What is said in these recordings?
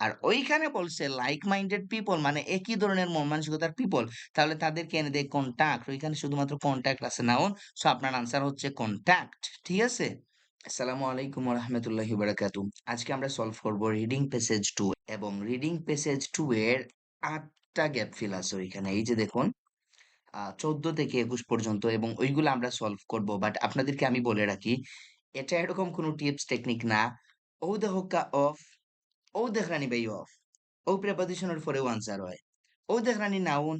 আর ওইখানে বলছে like minded people মানে একই ধরনের মন মানসিকতার পিপল তাহলে তাদেরকে এনে দেয় কন্ট্যাক্ট ওইখানে শুধুমাত্র কন্ট্যাক্ট আছে নাউন সো আপনার আনসার হচ্ছে কন্ট্যাক্ট ঠিক আছে? আসসালামু আলাইকুম রহমতুল্লাহি বারাকাতু আজকে আমরা সলভ করব রিডিং প্যাসেজ টু এবং রিডিং প্যাসেজ টু এর আটটা গ্যাপ ফিল আছে ওইখানে। এই যে দেখুন চোদ্দ থেকে একুশ পর্যন্ত এবং ওইগুলো আমরা সলভ করব। বাট আপনাদেরকে আমি বলে রাখি, এটা এরকম কোনো টিপস টেকনিক না। ও দ্য হোকা অফ ও দেখরানি বাই অফ ও প্রেপোজিশনের পরেও আনসার হয়। ও দেখরানি নাউন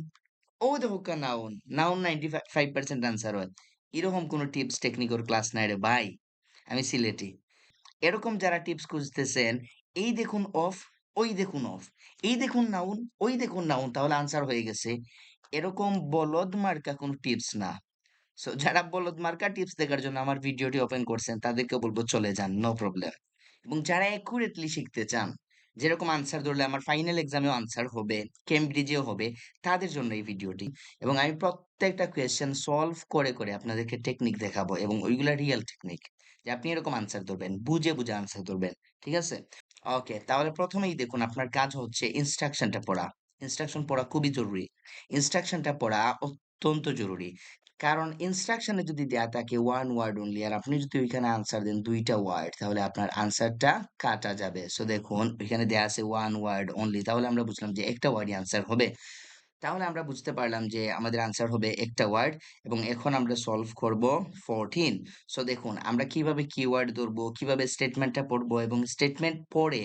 ও the Hoka noun ninety five percent answer হয়। এরকম কোনো টিপস টেকনিক ক্লাস নাই রে ভাই আমি সিলেটি এরকম যারা টিপস খুঁজতেছেন, এই দেখুন অফ ওই দেখুন অফ। এই দেখুন নাউন ওই দেখুন নাউন তাহলে আনসার হয়ে গেছে। এরকম বলদ মার্কা কোনো টিপস না। সো যারা বলদ মার্কা টিপস দেখার জন্য আমার ভিডিওটি ওপেন করছেন, তাদেরকে বলব চলে যান নো প্রবলেম এবং যারা অ্যাকুরেটলি শিখতে চান, যেরকম আনসার ধরলে আমার ফাইনাল এক্সামেও আনসার হবে কেমব্রিজেও হবে, তাদের জন্য এই ভিডিওটি এবং আমি প্রত্যেকটা কোয়েশ্চেন সলভ করে করে আপনাদেরকে টেকনিক দেখাবো এবং ওইগুলা রিয়েল টেকনিক যে আপনি এরকম আনসার ধরবেন, বুঝে বুঝে আনসার ধরবেন, ঠিক আছে? ওকে তাহলে প্রথমেই দেখুন আপনার কাজ হচ্ছে ইনস্ট্রাকশনটা পড়া। ইনস্ট্রাকশন পড়া খুবই জরুরি। ইনস্ট্রাকশনটা পড়া অত্যন্ত জরুরি। কারণ ইনস্ট্রাকশনে যদি দেয়া থাকে ওয়ান ওয়ার্ড অনলি আর আপনি যদি ওইখানে আনসার দেন দুইটা ওয়ার্ড তাহলে আপনার আনসারটা কাটা যাবে। সো দেখুন, ওইখানে দেয়া আছে ওয়ান ওয়ার্ড অনলি তাহলে আমরা বুঝলাম যে একটা ওয়ার্ডই আনসার হবে। তাহলে আমরা বুঝতে পারলাম যে আমাদের আনসার হবে একটা ওয়ার্ড এবং এখন আমরা সলভ করব ফোরটিন সো দেখুন, আমরা কীভাবে কিওয়ার্ড ধরবো, কীভাবে স্টেটমেন্টটা পড়ব এবং স্টেটমেন্ট পড়ে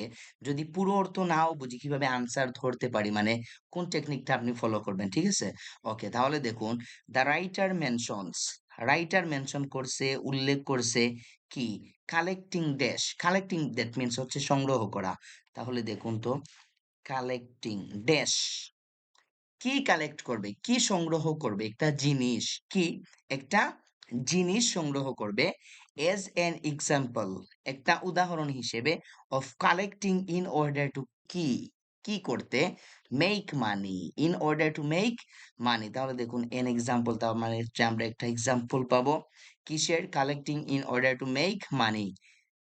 যদি পুরো অর্থ নাও বুঝি কীভাবে আনসার ধরতে পারি মানে কোন টেকনিকটা আপনি ফলো করবেন, ঠিক আছে? ওকে তাহলে দেখুন the writer mentions writer mention করছে, উল্লেখ করছে কি? Collecting dash collecting that means হচ্ছে সংগ্রহ করা। তাহলে দেখুন তো কালেক্টিং ড্যাশ কি কালেক্ট করবে? কি সংগ্রহ করবে? একটা জিনিস কি? একটা জিনিস সংগ্রহ করবে এজ এন এক্সাম্পল একটা উদাহরণ হিসেবে of collecting in order to কি? কি করতে? Make money in order to make money তাহলে দেখুন এন এক্সাম্পল তার মানে আমরা একটা এক্সাম্পল পাবো। কিসের? Collecting in order to make money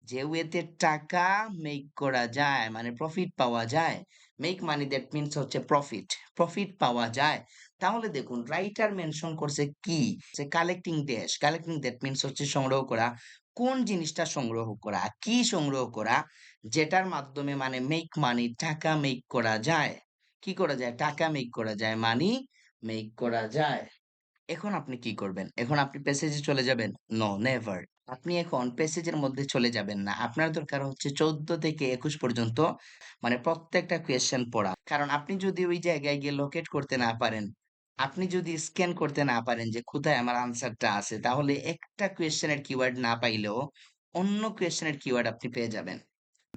যে ওয়েতে টাকা মেক করা যায় মানে প্রফিট পাওয়া যায় মেক মানি দ্যাট মিনস হচ্ছে প্রফিট প্রফিট পাওয়া যায়। তাহলে দেখুন রাইটার মেনশন করছে কি? যে collecting dash collecting that means হচ্ছে সংগ্রহ করা। কোন জিনিসটা সংগ্রহ করা? কি সংগ্রহ করা? যেটার মাধ্যমে মানে মেক মানি টাকা মেক করা যায়। কি করা যায়? টাকা মেক করা যায়। মানি মেক করা যায়। এখন আপনি কি করবেন? এখন আপনি প্যাসেজে চলে যাবেন? নো নেভার আপনি এখন প্যাসেজের মধ্যে চলে যাবেন না। আপনার দরকার হচ্ছে চোদ্দ থেকে একুশ পর্যন্ত মানে প্রত্যেকটা কোয়েশ্চেন পড়া। কারণ আপনি যদি ওই জায়গায় গিয়ে লোকেট করতে না পারেন, আপনি যদি স্ক্যান করতে না পারেন যে কোথায় আমার আনসারটা আছে, তাহলে একটা কোয়েশ্চেনের কিওয়ার্ড না পাইলেও অন্য কোয়েশ্চেনের কিওয়ার্ড আপনি পেয়ে যাবেন।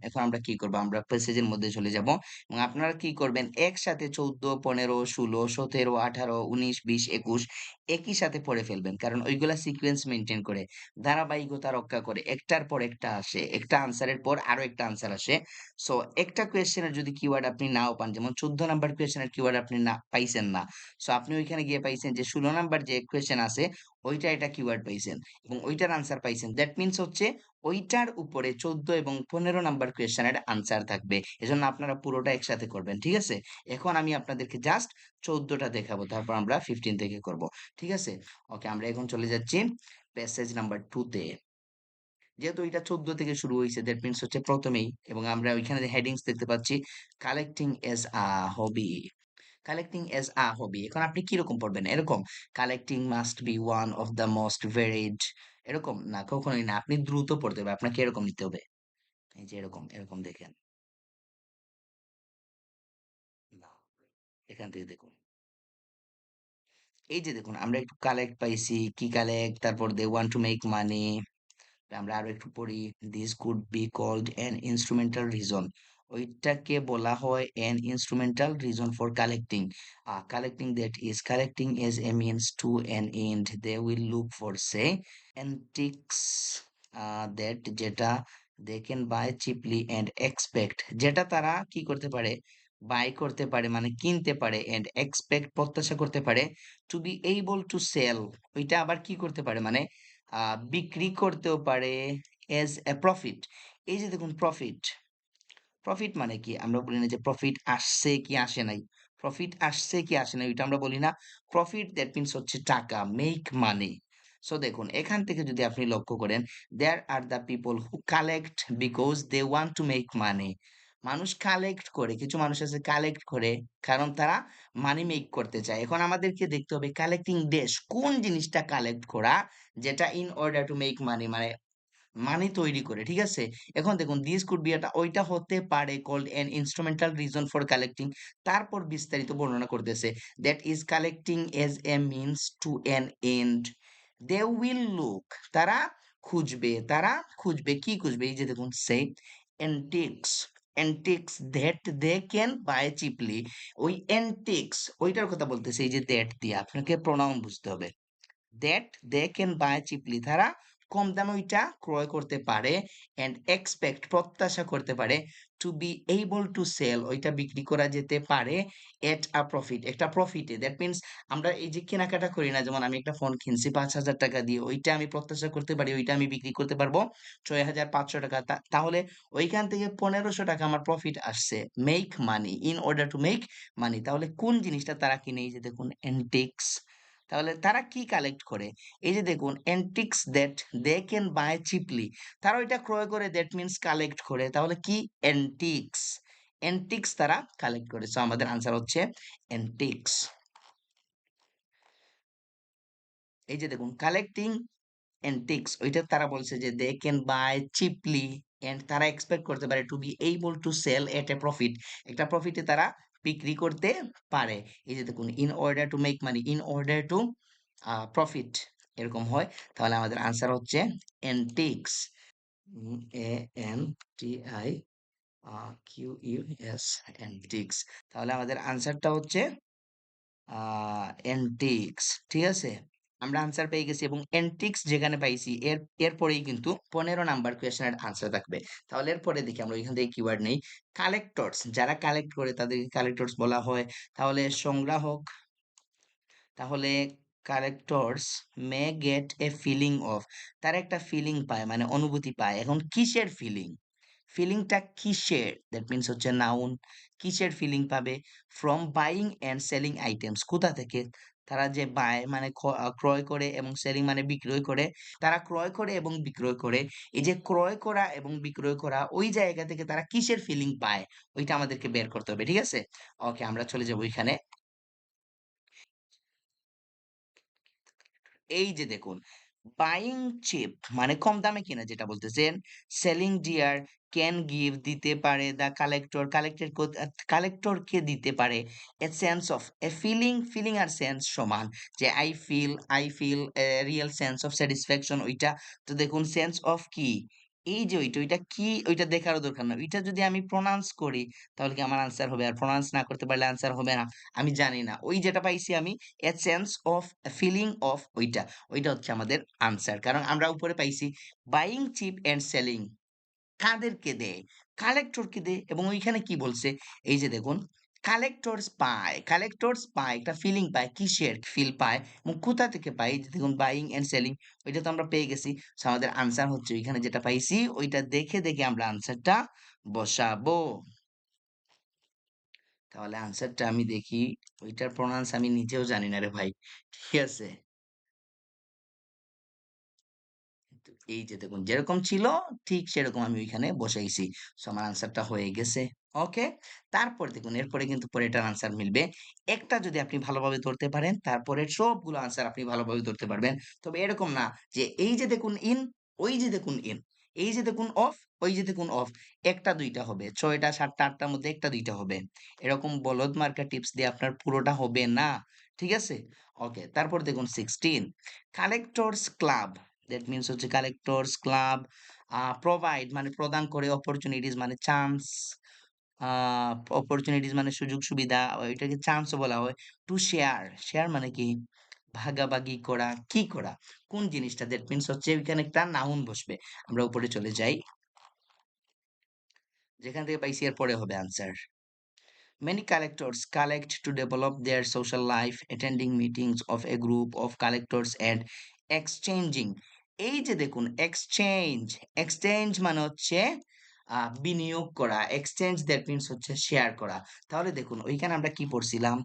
এখন আমরা কি করব? আমরা প্যাসেজের মধ্যে চলে যাব। এবং আপনারা কি করবেন? একসাথে চৌদ্দ, পনেরো, ষোলো, সতেরো, আঠারো, উনিশ, বিশ, একুশ একই সাথে পড়ে ফেলবেন। কারণ ওইগুলা সিকোয়েন্স মেনটেন করে, ধারাবাহিকতা রক্ষা করে, একটার পর একটা আসে, একটা আনসারের পর আরও একটা আনসার আসে। সো একটা কোয়েশ্চেনের যদি কিওয়ার্ড আপনি নাও পান, যেমন চোদ্দ নাম্বার কোয়েশ্চেনের কিওয়ার্ড আপনি না, পাইছেন না। সো আপনি ওইখানে গিয়ে পাইছেন যে, ষোলো নাম্বার যে কোয়েশ্চেন আছে ওইটা এটা কিওয়ার্ড পাইছেন এবং ওইটার আনসার পাইছেন। দ্যাট মিনস হচ্ছে ওইটার উপরে চোদ্দ এবং পনেরো নাম্বার কোয়েশ্চেনের আনসার থাকবে। এজন্য আপনারা পুরোটা একসাথে করবেন, ঠিক আছে? এখন আমি আপনাদেরকে জাস্ট চোদ্দটা দেখাবো, তারপর আমরা ফিফটিন থেকে করব, ঠিক আছে? ওকে আমরা এখন চলে যাচ্ছি প্যাসেজ নাম্বার টুতে যেহেতু এটা চোদ্দ থেকে শুরু হয়েছে দ্যাট মিনস হচ্ছে প্রথমেই এবং আমরা ওইখানে হেডিংস দেখতে পাচ্ছি collecting as a hobby collecting as a hobby এখন আপনি কীরকম পড়বেন? এরকম collecting must be one of the most varied এরকম না, কখনোই না, আপনি দ্রুত পড়তে হবে আপনাকে এরকম নিতে হবে। এই যে এরকম এরকম দেখেন। এখান থেকে দেখুন। এই যে দেখুন, আমরা একটু কালেক্ট পাইছি, কি কালেক্ট তারপর they want to make money আমরা আরও একটু পড়ি this could be called an instrumental reason ওইটাকে বলা হয় an instrumental reason for collecting collecting that is collecting as a means to an end they will look for say antiques that যেটা they can buy cheaply and expect যেটা তারা কি করতে পারে? By করতে পারে মানে কিনতে পারে এন্ড এক্সপেক্ট প্রত্যাশা করতে পারে to be able to sell ওইটা আবার কি করতে পারে? মানে বিক্রি করতেও পারে এজ এ প্রফিট এই যে দেখুন প্রফিট প্রফিট মানে কি? আমরা বলি না যে প্রফিট আসছে কি আসে নাই। প্রফিট আসছে কি আসে নাই, ওইটা আমরা বলি না। প্রফিট দ্যাট মিনস হচ্ছে টাকা মেক মানি সো দেখুন, এখান থেকে যদি আপনি লক্ষ্য করেন there are the people who collect because they want to make money মানুষ কালেক্ট করে, কিছু মানুষ আছে কালেক্ট করে, কারণ তারা মানি মেক করতে চায়। এখন আমাদেরকে দেখতে হবে কালেক্টিং ড্যাশ কোন জিনিসটা কালেক্ট করা, যেটা in order to make money মানে মানি তৈরি করে, ঠিক আছে? এখন দেখুন দিস কুড বি এটা ওইটা হতে পারে called an instrumental reason for collecting তারপর বিস্তারিত বর্ণনা করতেছে that is collecting as a means to an end they will look তারা খুঁজবে তারা খুঁজবে, কি খুঁজবে? এই যে দেখুন say antiques antiques that they can buy cheaply ওই এন্টিক্স ওইটার কথা বলতেছে, এই যে দ্যাট দিয়ে, আপনাকে প্রোনাউন বুঝতে হবে। That they can buy cheaply তারা কম দামে ওইটা ক্রয় করতে পারে অ্যান্ড এক্সপেক্ট প্রত্যাশা করতে পারে to be able to sell ওইটা বিক্রি করা যেতে পারে এট আ প্রফিট একটা প্রফিটে দ্যাট মিনস আমরা এই যে কেনাকাটা করি না, যেমন আমি একটা ফোন কিনছি, পাঁচ হাজার টাকা দিয়ে, ওইটা আমি প্রত্যাশা করতে পারি, ওইটা আমি বিক্রি করতে পারব ছয় হাজার পাঁচশো টাকা। তাহলে ওইখান থেকে পনেরোশো টাকা আমার প্রফিট আসছে। Make money in order to make money তাহলে কোন জিনিসটা তারা কিনে? যে দেখুন এন্টিক্স তাহলে তারা কি কালেক্ট করে? এই যে দেখুন antiques that they can buy cheaply তারা ওইটা ক্রয় করে দ্যাট মিনস কালেক্ট করে। তাহলে কি? অ্যান্টিক্স অ্যান্টিক্স তারা কালেক্ট করে। সো আমাদের আনসার হচ্ছে অ্যান্টিক্স এই যে দেখুন কালেক্টিং অ্যান্টিক্স ওইটা তারা বলছে যে they can buy cheaply and তারা এক্সপেক্ট করতে পারে to be able to sell at a profit একটা প্রফিটে তারা বিক্রি করতে পারে। এই যে দেখুন in order to make money in order to profit এরকম হয়, তাহলে আমাদের আনসার হচ্ছে antiques A N T I Q U S antiques তাহলে আমাদের আনসারটা হচ্ছে এন্টিক্স ঠিক আছে? আমরা আনসার পেয়ে গেছি এবং এন্টিক্স যেখানে পাইছি, এর, এরপরেই কিন্তু পনেরো নাম্বার কোয়েশনের আনসার থাকবে। তাহলে এরপরে দেখি আমরা ওইখান থেকে কিওয়ার্ড নেই। কালেক্টরস যারা কালেক্ট করে তাদেরকে কালেক্টরস বলা হয়। তাহলে সংগ্রাহক, তাহলে collectors may get a feeling of তার একটা ফিলিং পায় মানে অনুভূতি পায়। এখন কিসের ফিলিং ফিলিংটা কিসের? দ্যাট মিনস হচ্ছে নাউন কিসের ফিলিং পাবে? From buying and selling items কোথা থেকে? তারা যে বায় মানে ক্রয় করে এবং সেলিং মানে বিক্রয় করে, তারা ক্রয় করে এবং বিক্রয় করে। এই যে ক্রয় করা এবং বিক্রয় করা, ওই জায়গা থেকে তারা কিসের ফিলিং পায়? ওইটা আমাদেরকে বের করতে হবে, ঠিক আছে? ওকে, আমরা চলে যাব ওইখানে এই যে দেখুন বাইং চিপ মানে কম দামে কিনা যেটা বলতেছেন সেলিং ডিয়ার ক্যান গিভ দিতে পারে দ্য কালেক্টর কালেক্টর কালেক্টরকে দিতে পারে। A sense of a feeling feeling R sense সমান। যে I feel I feel real sense of satisfaction ওইটা। তো দেখুন সেন্স অফ কি? এই যে ওইটা ওইটা কি, ওইটা দেখারও দরকার না। ওইটা যদি আমি প্রনাউন্স করি, তাহলে কি আমার আনসার হবে? আর প্রনাউন্স না করতে পারলে আনসার হবে না। আমি জানি না। ওই যেটা পাইছি আমি a sense of feeling of ওইটা। ওইটা হচ্ছে আমাদের আনসার কারণ আমরা উপরে পাইছি বাইং চিপ অ্যান্ড সেলিং কাদেরকে দেয়? কালেক্টরকে দেয়? এবং ওইখানে কি বলছে? এই যে দেখুন কালেক্টরস পায় কালেক্টরস পায় একটা ফিলিং পায়, কিসের ফিল পায়, এবং কোথা থেকে পাই দেখুন বাইং অ্যান্ড সেলিং ওইটা তো আমরা পেয়ে গেছি। আমাদের আনসার হচ্ছে ওইখানে যেটা পাইছি, ওইটা দেখে দেখে আমরা আনসারটা বসাবো। তাহলে আনসারটা আমি দেখি, ওইটার প্রনাউন্স আমি নিজেও জানি না রে ভাই, ঠিক আছে? এই যে দেখুন, যেরকম ছিল, ঠিক সেরকম আমি ওইখানে বসাইছি। সো আমার আনসারটা হয়ে গেছে। ওকে তারপর দেখুন, এরপরে কিন্তু পরেটার আনসার মিলবে। একটা যদি আপনি ভালোভাবে ধরতে পারেন, তারপরে সবগুলো আনসার আপনি ভালোভাবে ধরতে পারবেন। তবে এরকম না যে, এই যে দেখুন ইন ওই যে দেখুন ইন এই যে দেখুন অফ ওই যে দেখুন অফ একটা, দুইটা হবে। ছয়টা, সাতটা, আটটার মধ্যে একটা, দুইটা হবে। এরকম বলদ মার্কা টিপস দিয়ে আপনার পুরোটা হবে না। ঠিক আছে? ওকে তারপর দেখুন sixteen collectors club that means হচ্ছে কালেক্টরস ক্লাব প্রোভাইড মানে প্রদান করে অপরচুনিটিস মানে চান্স অপরচুনিটিস মানে সুযোগ সুবিধা এটাকে চান্সও বলা হয় টু শেয়ার শেয়ার মানে কি? ভাগাভাগি করা। কি করা? কোন জিনিসটা? দ্যাট মিনস হচ্ছে এখানে একটা নাউন বসবে। আমরা উপরে চলে যাই। যেখান থেকে পাইছি এর পরে হবে answer Many collectors collect to develop their social life, attending meetings of a group of collectors and exchanging এই যে দেখুন এক্সচেঞ্জ এক্সচেঞ্জ মানে হচ্ছে বিনিয়োগ করা। এক্সচেঞ্জ দ্যাট মিনস হচ্ছে শেয়ার করা। তাহলে দেখুন, ওইখানে আমরা কি পড়ছিলাম?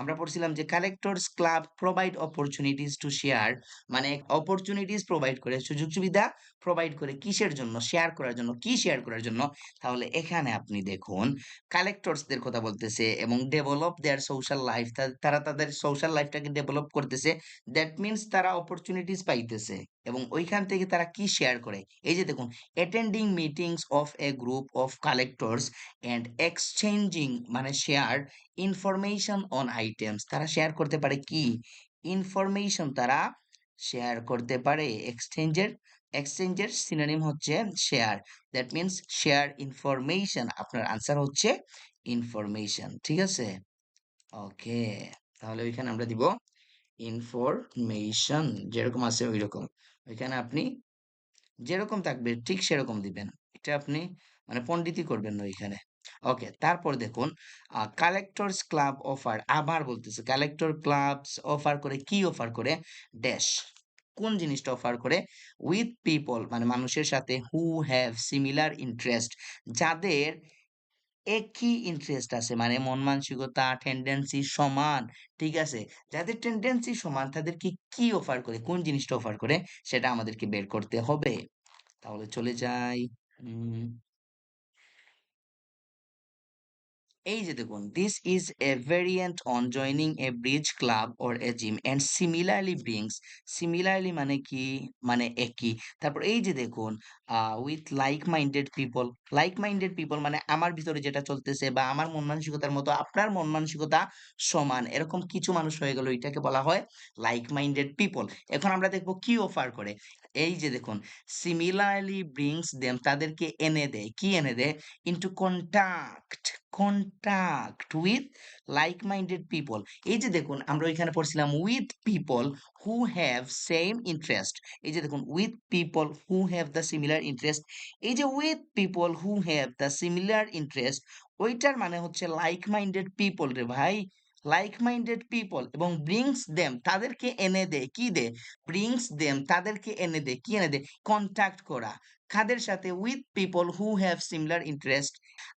আমরা পড়ছিলাম যে collectors club provide opportunities to share মানে অপরচুনিটিস প্রোভাইড করে, সুযোগ সুবিধা প্রোভাইড করে কিসের জন্য? শেয়ার করার জন্য। কি শেয়ার করার জন্য? তাহলে এখানে আপনি দেখুন কালেক্টরসদের কথা বলতেছে এবং ডেভেলপ দেয়ার সোশ্যাল লাইফ তারা তাদের সোশ্যাল লাইফটাকে ডেভেলপ করতেছে। দ্যাট মিনস তারা অপরচুনিটিস পাইতেছে। এবং ওইখান থেকে তারা কি শেয়ার করে? এই যে দেখুন attending meetings of a group of collectors and exchanging মানে শেয়ার ইনফরমেশন অন আইটেমস তারা শেয়ার করতে পারে কি? ইনফরমেশন তারা শেয়ার করতে পারে। এক্সচেঞ্জের এক্সচেঞ্জের সিনোনিম হচ্ছে share that means share information আপনার আনসার হচ্ছে ইনফরমেশন ঠিক আছে? ওকে তাহলে ওইখানে আমরা দিব ইনফরমেশন যেরকম আছে ওই রকম ওইখানে আপনি যেরকম থাকবে ঠিক সেরকম দিবেন। এটা আপনি মানে পণ্ডিতই করবেন না ওইখানে। ওকে, তারপর দেখুন কালেক্টরস ক্লাব অফার আবার বলতেছে কালেক্টর ক্লাবস অফার করে কি অফার করে? ড্যাশ কোন জিনিসটা অফার করে? উইথ পিপল মানে মানুষের সাথে হু হ্যাভ সিমিলার ইন্টারেস্ট যাদের একই ইন্টারেস্ট আছে। মানে মন মানসিকতা টেন্ডেন্সি সমান, ঠিক আছে? যাদের টেন্ডেন্সি সমান, তাদেরকে কি অফার করে, কোন জিনিসটা অফার করে, সেটা আমাদেরকে বের করতে হবে। তাহলে চলে যাই। এই যে দেখুন this is a variant on joining a bridge club or a gym and similarly brings similarly মানে কি? মানে একই। তারপর এই যে দেখুন with like minded people like minded people মানে আমার ভিতরে যেটা চলতেছে বা আমার মন মানসিকতার মতো আপনার মন মানসিকতা সমান। এরকম কিছু মানুষ হয়ে গেল, এটাকে বলা হয় লাইক মাইন্ডেড পিপল এখন আমরা দেখব কি অফার করে। এই যে দেখুন সিমিলারলি ব্রিংস দেম তাদেরকে এনে দেয়। কি এনে দেয়? Into contact contact with like minded people এই যে দেখুন, আমরা ওইখানে পড়ছিলাম with people who have same interest এই যে দেখুন with people who have the similar interest এই যে with people who have the similar interest ওইটার মানে হচ্ছে লাইক মাইন্ডেড পিপল রে ভাই। লাইক মাইন্ডেড পিপল এবং ব্রিংস দেম তাদেরকে এনে দেয় কি দে? ব্রিংস দেম তাদেরকে এনে দেয় কি এনে দেয় কন্ট্যাক্ট করা। কাদের সাথে? With people who have similar interest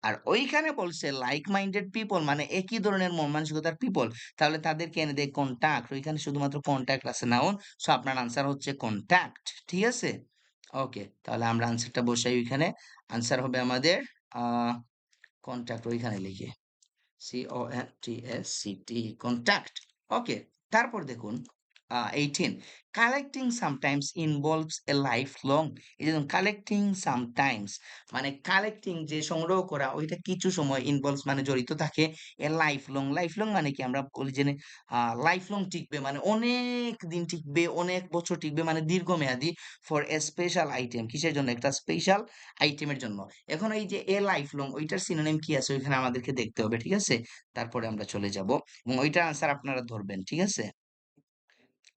আর ওইখানে বলছে লাইক মাইন্ডেড পিপল মানে একই ধরনের মন মানসিকতার পিপল তাহলে তাদেরকে এনে দেয় কন্ট্যাক্ট ওইখানে শুধুমাত্র কন্ট্যাক্ট আছে নাউন সো আপনার আনসার হচ্ছে কন্ট্যাক্ট ঠিক আছে? ওকে তাহলে আমরা আনসারটা বসাই ওইখানে। আনসার হবে আমাদের আহ কন্ট্যাক্ট ওইখানে লিখে। C O N T S C T contact okay তারপর দেখুন eighteen collecting sometimes involves a life long এই যে কালেক্টিং সামটাইমস মানে কালেক্টিং যে সংগ্রহ করা, ওইটা কিছু সময় ইনভলভস মানে জড়িত থাকে লং লাইফ লং মানে কি আমরা বলি যে লং টিকবে মানে অনেক দিন টিকবে, অনেক বছর টিকবে মানে দীর্ঘমেয়াদী ফর এ স্পেশাল আইটেম কিসের জন্য? একটা স্পেশাল আইটেমের জন্য। এখন এই যে লাইফ লং ওইটার সিনোনিম কি আছে? ওইখানে আমাদেরকে দেখতে হবে, ঠিক আছে? তারপরে আমরা চলে যাব। এবং ওইটার আনসার আপনারা ধরবেন, ঠিক আছে?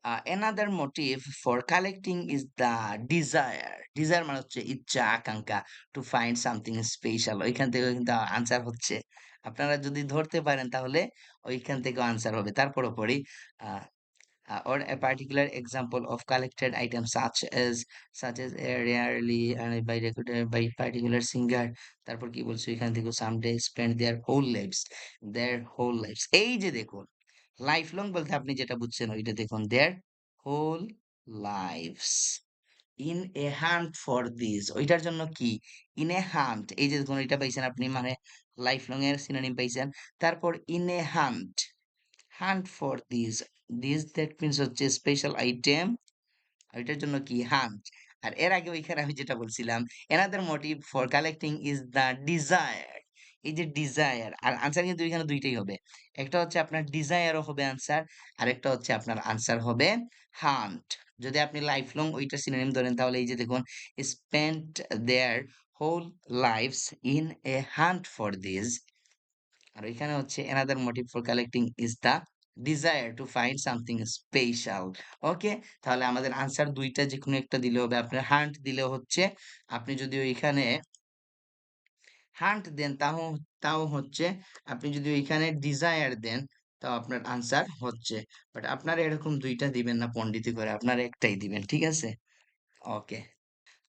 Uh, another motive for collecting is the desire desire মানে হচ্ছে ইচ্ছা আকাঙ্ক্ষা টু ফাইন্ড সামথিং স্পেশাল ওইখান থেকে কিন্তু আনসার হচ্ছে আপনারা যদি ধরতে পারেন তাহলে ওইখান থেকে আনসার হবে তারপরে পড়ি uh, or a particular example of collected items such as such as a rarely and by recorded by particular singer তারপর কি বলছো এখান থেকে someday spend their whole lives their whole lives এই যে দেখুন লাইফ লং বলতে আপনি যেটা বুঝছেন ওইটা দেখুন their whole lifes in a hunt for this ওইটার জন্য কি? ইন এ হান্ট এই যে দেখুন এটা পাইছেন আপনি মানে লাইফ লং এর সিনোনিম পাইছেন। তারপর in a hunt hunt for this this that means হচ্ছে স্পেশাল আইটেম ওইটার জন্য কি? হান্ট আর এর আগে ওইখানে আমি যেটা বলছিলাম another motive for collecting is the desire এই যে ডিজায়ার আর আনসার কিন্তু এখানে দুইটাই হবে। একটা হচ্ছে আপনার ডিজায়ারও হবে আনসার আর একটা হচ্ছে আপনার আনসার হবে হান্ট যদি আপনি লাইফ লং ওইটা সিনোনিম ধরেন, তাহলে এই যে দেখুন spent their whole lives in a hunt for this আর এখানে হচ্ছে another motive for collecting is the desire to find something special okay তাহলে আমাদের আনসার দুইটা যে কোনো একটা দিলে হবে। আপনার হান্ট দিলে হচ্ছে, আপনি যদি ওইখানে হান্ট দেন তাও তাও হচ্ছে আপনি যদি ওইখানে ডিজায়ার দেন, তাও আপনার আনসার হচ্ছে বাট আপনারা এরকম দুইটা দিবেন না, পণ্ডিতি করে আপনারা একটাই দিবেন, ঠিক আছে ওকে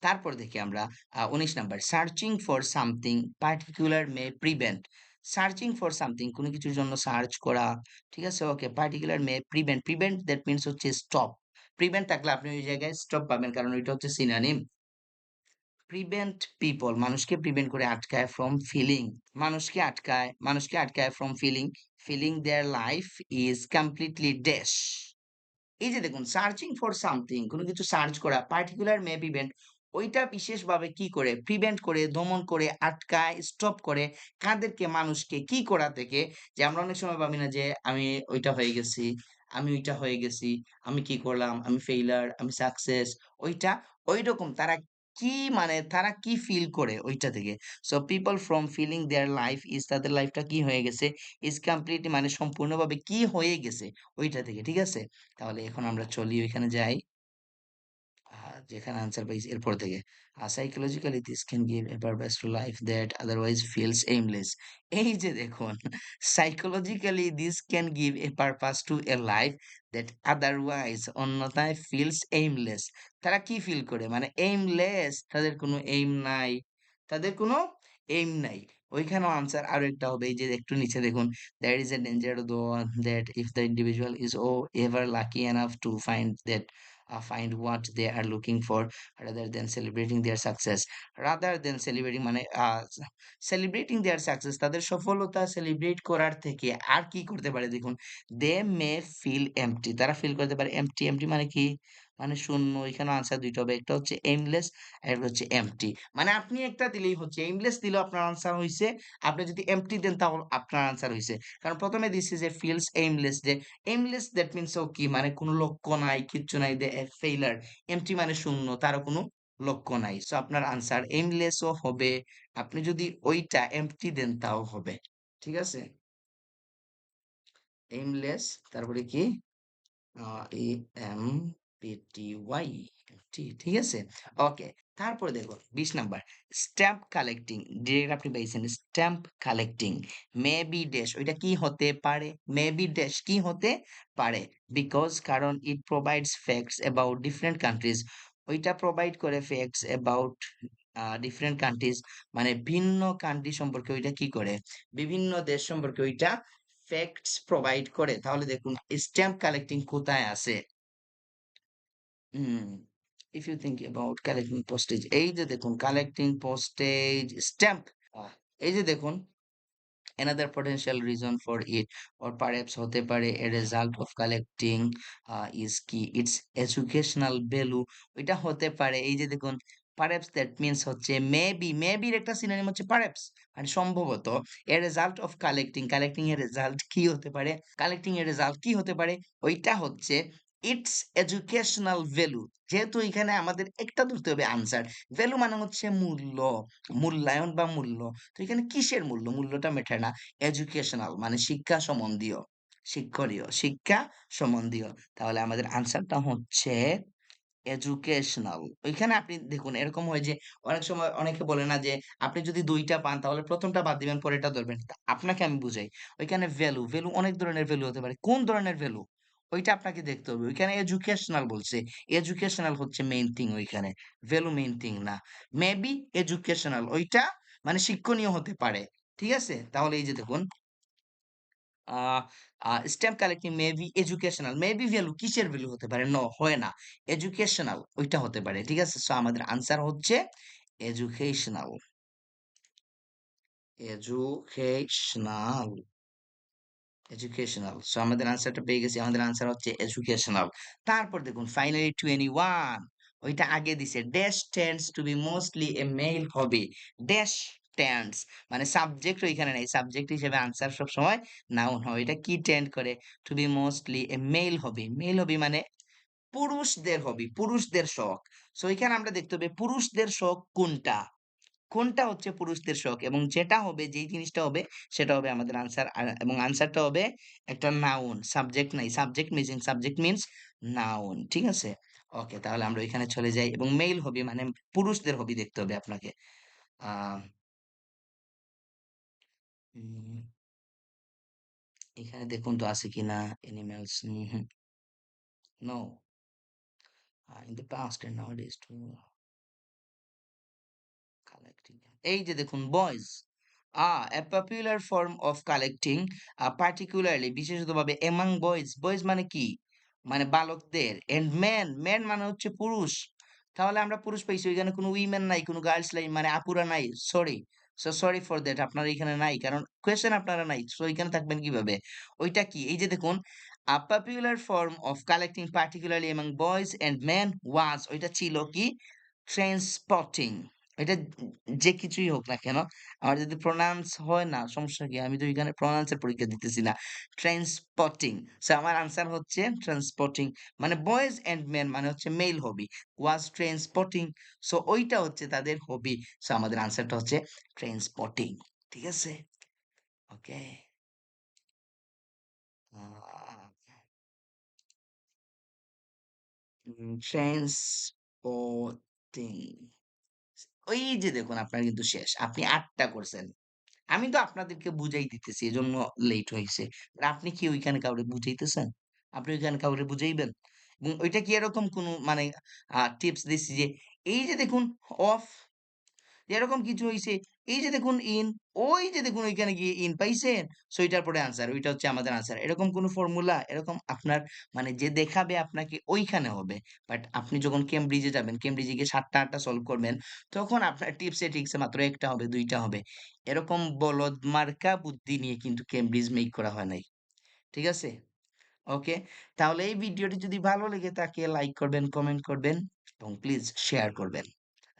তারপর দেখি আমরা ১৯ number searching for something particular may prevent. Searching for something কোন কিছুর জন্য সার্চ করা। ঠিক আছে? Okay particular may prevent. Prevent that means হচ্ছে স্টপ। প্রিভেন্ট থাকলে আপনি ওই জায়গায় স্টপ পাবেন, কারণ ওইটা হচ্ছে সিনোনিম। প্রিভেন্ট পিপল মানুষকে প্রিভেন্ট করে আটকায় ফ্রম ফিলিং মানুষকে আটকায় মানুষকে আটকায় from feeling feeling their life is completely dash এই যে দেখুন সার্চিং ফর সামথিং কোনো কিছু সার্চ করা পার্টিকুলার মে প্রিভেন্ট ওইটা বিশেষভাবে কি করে প্রিভেন্ট করে, দমন করে, আটকায় স্টপ করে, কাদেরকে, মানুষকে, কি করা থেকে, যে আমরা অনেক সময় ভাবি না যে আমি ওইটা হয়ে গেছি, আমি ওইটা হয়ে গেছি, আমি কি করলাম, আমি ফেইলার আমি সাকসেস ওইটা ওই রকম তারা কি মানে তারা কি ফিল করে ওইটা থেকে? So people from feeling their life is তাদের লাইফটা কি হয়ে গেছে? ইজ কমপ্লিট মানে সম্পূর্ণভাবে কি হয়ে গেছে? ওইটা থেকে, ঠিক আছে? তাহলে এখন আমরা চলি, ওইখানে যাই। যেখানে আনসার পাইছি এরপর থেকে। Psychologically this can give a purpose to life that otherwise feels aimless এই যে দেখুন psychologically this can give a purpose to a life that otherwise অন্যথায় ফিলস এইমলেস তারা কি ফিল করে? মানে এইমলেস তাদের কোনো এইম নাই। তাদের কোনো এইম নাই। ওইখানেও আনসার আরও একটা হবে। এই যে একটু নিচে দেখুন that is a danger though that if the individual is oh ever lucky enough to find that uh, find what they are looking for rather than celebrating their success rather than celebrating মানে uh, celebrating their success তাদের সফলতা celebrate করার থেকে আর কি করতে পারে দেখুন they may feel empty তারা feel করতে পারে empty empty মানে কি মানে শূন্য, এখানে আনসার দুইটা হবে। একটা হচ্ছে এমলেস একটা হচ্ছে এমটি মানে আপনি একটা দিলেই হচ্ছে এমলেস দিলেও আপনার আনসার হয়েছে আপনি যদি এমটি দেন তাহলে আপনার আনসার হয়েছে কারণ প্রথমে দিচ্ছে যে ফিলস এইমলেস যে এইমলেস দ্যাট মিনস ও কি? মানে কোনো লক্ষ্য নাই, কিচ্ছু নাই দে ফেইলার এমটি মানে শূন্য, তারও কোনো লক্ষ্য নাই। সো আপনার আনসার এইমলেসও হবে। আপনি যদি ওইটা এমটি দেন, তাও হবে। ঠিক আছে? এইমলেস তারপরে কি? এম বিকজ কারণ ইট ডিফারেন্ট কান্ট্রিজ ওইটা প্রোভাইড করে ডিফারেন্ট কান্ট্রিজ মানে ভিন্ন কান্ট্রি সম্পর্কে ওইটা কি করে? বিভিন্ন দেশ সম্পর্কে ওইটা ফ্যাক্টস প্রোভাইড করে। তাহলে দেখুন স্ট্যাম্প কালেক্টিং কোথায় আছে? হুম if you think about collecting postage এই যে দেখুন collecting postage stamp এই যে দেখুন another potential reason for it or perhaps হতে পারে a result of collecting uh, is কি its educational value ওইটা হতে পারে এই যে দেখুন perhaps that means হচ্ছে maybe maybe এর একটা synonym হচ্ছে perhaps মানে সম্ভবত a result of collecting collecting এর result কি হতে পারে collecting এর result কি হতে পারে ওইটা হচ্ছে ইটস এডুকেশনাল ভ্যালু যেহেতু এখানে আমাদের একটা ধরতে হবে আনসার ভ্যালু মানে হচ্ছে মূল্য, মূল্যায়ন বা মূল্য। তো এখানে কিসের মূল্য? মূল্যটা মেটে না। এডুকেশনাল মানে শিক্ষা সম্বন্ধীয়, শিক্ষণীয়, শিক্ষা সম্বন্ধীয়। তাহলে আমাদের আনসারটা হচ্ছে এডুকেশনাল ওইখানে আপনি দেখুন, এরকম হয় যে অনেক সময় অনেকে বলে না যে আপনি যদি দুইটা পান, তাহলে প্রথমটা বাদ দিবেন, পরেরটা ধরবেন। আপনাকে আমি বুঝাই। ওইখানে ভ্যালু ভ্যালু অনেক ধরনের ভ্যালু হতে পারে। কোন ধরনের ভ্যালু ওইটা আপনাকে দেখতে হবে। ওইখানে এডুকেশনাল বলছে। এডুকেশনাল হচ্ছে মেইন থিং ওইখানে। ভ্যালু মেইন থিং না। মেবি এডুকেশনাল ওইটা মানে শিক্ষণীয় হতে পারে। ঠিক আছে? তাহলে এই যে দেখুন। Stamp collecting maybe educational maybe value কিসের ভ্যালু হতে পারে? নো হয় না। এডুকেশনাল ওইটা হতে পারে। ঠিক আছে? সো আমাদের আনসার হচ্ছে এডুকেশনাল এডুকেশনাল এডুকেশনাল সো আমাদের আনসারটা পেয়ে গেছি। আমাদের আনসার হচ্ছে এডুকেশনাল তারপর দেখুন ফাইনালি টোয়েন্টি ওয়ান ওইটা আগে দিছে। Dash tends to be mostly a male hobby dash tends মানে সাবজেক্ট ওইখানে নাই। সাবজেক্ট হিসেবে আনসার সব সময় নাউন হয়। এটা কি টেন্ড করে? To be mostly a male hobby male hobby মানে পুরুষদের হবি পুরুষদের শখ। সো এখানে আমরা দেখতে হবে, পুরুষদের শখ কোনটা? কোনটা হচ্ছে পুরুষদের শখ? এবং যেটা হবে, যেই জিনিসটা হবে, সেটা হবে আমাদের আনসার এবং আনসারটা হবে একটা নাউন সাবজেক্ট নাই subject missing subject means noun ঠিক আছে? ওকে তাহলে আমরা ওইখানে চলে যাই এবং মেল হবি মানে পুরুষদের হবি দেখতে হবে আপনাকে। এখানে দেখুন তো আছে কিনা? Animals no in in the past and nowadays too এই যে দেখুন boys uh, a popular form of collecting particularly, বিশেষতভাবে এমাং boys বয়েজ মানে কি? মানে বালকদের এন্ড men men মানে হচ্ছে পুরুষ। তাহলে আমরা পুরুষ পাইছি, ওইখানে কোনো উইমেন নাই, কোনো গার্লস নাই মানে আপুরা নাই sorry so sorry for that আপনারা এখানে নাই, কারণ কোয়েশ্চেন আপনারা নাই সো এখানে থাকবেন কীভাবে? ওইটা কি? এই যে দেখুন a popular form of collecting particularly among boys and men was ওইটা ছিল কি? ট্রান্সপোর্টিং এটা যে কিছুই হোক না কেন, আমার যদি প্রোনাউন্স হয় না, সমস্যা কি? আমি তো এখানে প্রোনাউন্সের পরীক্ষা দিতেছি না। ট্রান্সপোর্টিং সো আমার আনসার হচ্ছে ট্রান্সপোর্টিং মানে বয়েজ এন্ড মেন মানে হচ্ছে male hobby was transporting so ওইটা হচ্ছে তাদের হবি সো আমাদের আনসারটা হচ্ছে ট্রান্সপোর্টিং ঠিক আছে? ওকে ট্রান্সপোর্টিং ওই যে দেখুন, আপনার কিন্তু শেষ আপনি আটটা করছেন আমি তো আপনাদেরকে বুঝাই দিতেছি, এজন্য লেট হয়েছে আপনি কি ওইখানে কাউরে বুঝাইতেছেন? আপনি ওইখানে কাউরে বুঝাইবেন? এবং ওইটা কি এরকম কোনো মানে টিপস দিচ্ছি যে, এই যে দেখুন অফ এরকম কিছু হয়েছে এই যে দেখুন ইন, ওই যে দেখুন ওইখানে গিয়ে ইন পাইছেন? সো এটার পরে আনসার। ওইটা হচ্ছে আমাদের আনসার। এরকম কোনো ফর্মুলা এরকম আপনার মানে যে দেখাবে আপনাকে ওইখানে হবে। বাট আপনি যখন কেমব্রিজে যাবেন, কেমব্রিজে গিয়ে সাতটা আটটা সলভ করবেন, তখন আপনার টিপসে ট্রিক্সে মাত্র একটা হবে, দুইটা হবে। এরকম বলদ মার্কা বুদ্ধি নিয়ে কিন্তু কেমব্রিজ মেক করা হয় নাই। ঠিক আছে? ওকে? তাহলে এই ভিডিওটি যদি ভালো লেগে থাকে লাইক করবেন, কমেন্ট করবেন এবং প্লিজ শেয়ার করবেন।